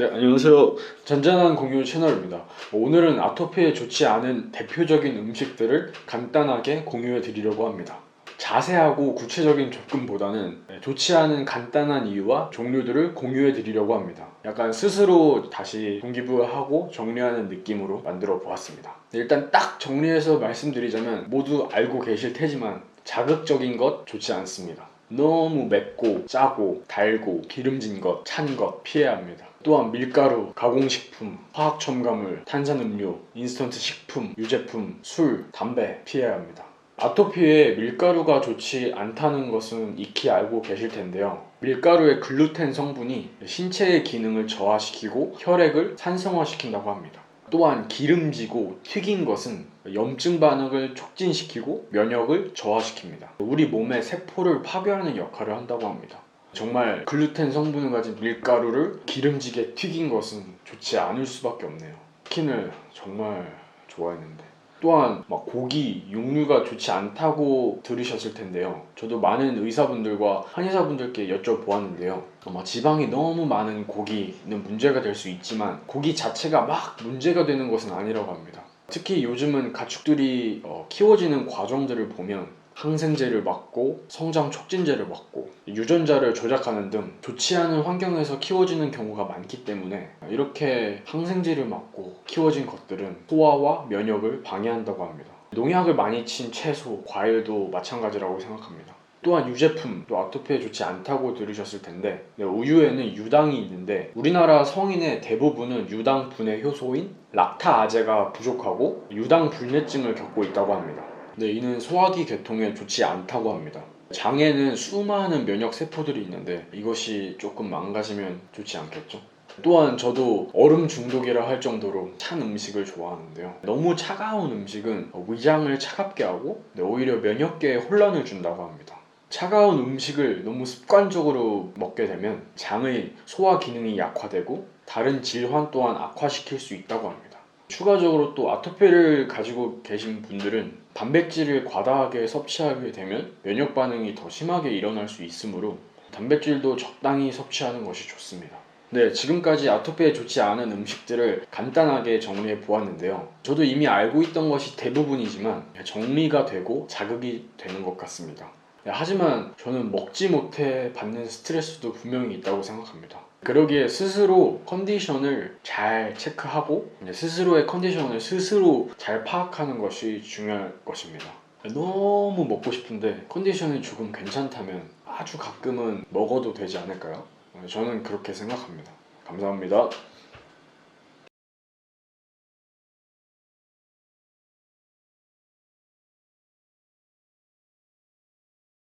네, 안녕하세요. 잔잔한 공유 채널입니다. 오늘은 아토피에 좋지 않은 대표적인 음식들을 간단하게 공유해 드리려고 합니다. 자세하고 구체적인 접근보다는 좋지 않은 간단한 이유와 종류들을 공유해 드리려고 합니다. 약간 스스로 다시 동기부여하고 정리하는 느낌으로 만들어 보았습니다. 일단 딱 정리해서 말씀드리자면 모두 알고 계실 테지만 자극적인 것 좋지 않습니다. 너무 맵고 짜고 달고 기름진 것, 찬 것 피해야 합니다. 또한 밀가루, 가공식품, 화학 첨가물, 탄산음료, 인스턴트 식품, 유제품, 술, 담배 피해야 합니다. 아토피에 밀가루가 좋지 않다는 것은 익히 알고 계실 텐데요. 밀가루의 글루텐 성분이 신체의 기능을 저하시키고 혈액을 산성화시킨다고 합니다. 또한 기름지고 튀긴 것은 염증 반응을 촉진시키고 면역을 저하시킵니다. 우리 몸의 세포를 파괴하는 역할을 한다고 합니다. 정말 글루텐 성분을 가진 밀가루를 기름지게 튀긴 것은 좋지 않을 수밖에 없네요. 치킨을 정말 좋아했는데. 또한 막 고기, 육류가 좋지 않다고 들으셨을 텐데요. 저도 많은 의사분들과 한의사분들께 여쭤보았는데요. 아마 지방이 너무 많은 고기는 문제가 될 수 있지만 고기 자체가 막 문제가 되는 것은 아니라고 합니다. 특히 요즘은 가축들이 어, 키워지는 과정들을 보면 항생제를 맞고 성장 촉진제를 맞고 유전자를 조작하는 등 좋지 않은 환경에서 키워지는 경우가 많기 때문에 이렇게 항생제를 맞고 키워진 것들은 소화와 면역을 방해한다고 합니다. 농약을 많이 친 채소, 과일도 마찬가지라고 생각합니다. 또한 유제품, 또 아토피에 좋지 않다고 들으셨을 텐데 네, 우유에는 유당이 있는데 우리나라 성인의 대부분은 유당 분해 효소인 락타아제가 부족하고 유당 불내증을 겪고 있다고 합니다. 네, 이는 소화기 계통에 좋지 않다고 합니다. 장에는 수많은 면역 세포들이 있는데 이것이 조금 망가지면 좋지 않겠죠? 또한 저도 얼음 중독이라 할 정도로 찬 음식을 좋아하는데요. 너무 차가운 음식은 위장을 차갑게 하고 네, 오히려 면역계에 혼란을 준다고 합니다. 차가운 음식을 너무 습관적으로 먹게 되면 장의 소화 기능이 약화되고 다른 질환 또한 악화시킬 수 있다고 합니다. 추가적으로 또 아토피를 가지고 계신 분들은 단백질을 과다하게 섭취하게 되면 면역 반응이 더 심하게 일어날 수 있으므로 단백질도 적당히 섭취하는 것이 좋습니다. 네, 지금까지 아토피에 좋지 않은 음식들을 간단하게 정리해 보았는데요. 저도 이미 알고 있던 것이 대부분이지만 정리가 되고 자극이 되는 것 같습니다. 네, 하지만 저는 먹지 못해 받는 스트레스도 분명히 있다고 생각합니다. 그러기에 스스로 컨디션을 잘 체크하고 스스로의 컨디션을 스스로 잘 파악하는 것이 중요할 것입니다. 너무 먹고 싶은데 컨디션이 조금 괜찮다면 아주 가끔은 먹어도 되지 않을까요? 저는 그렇게 생각합니다. 감사합니다.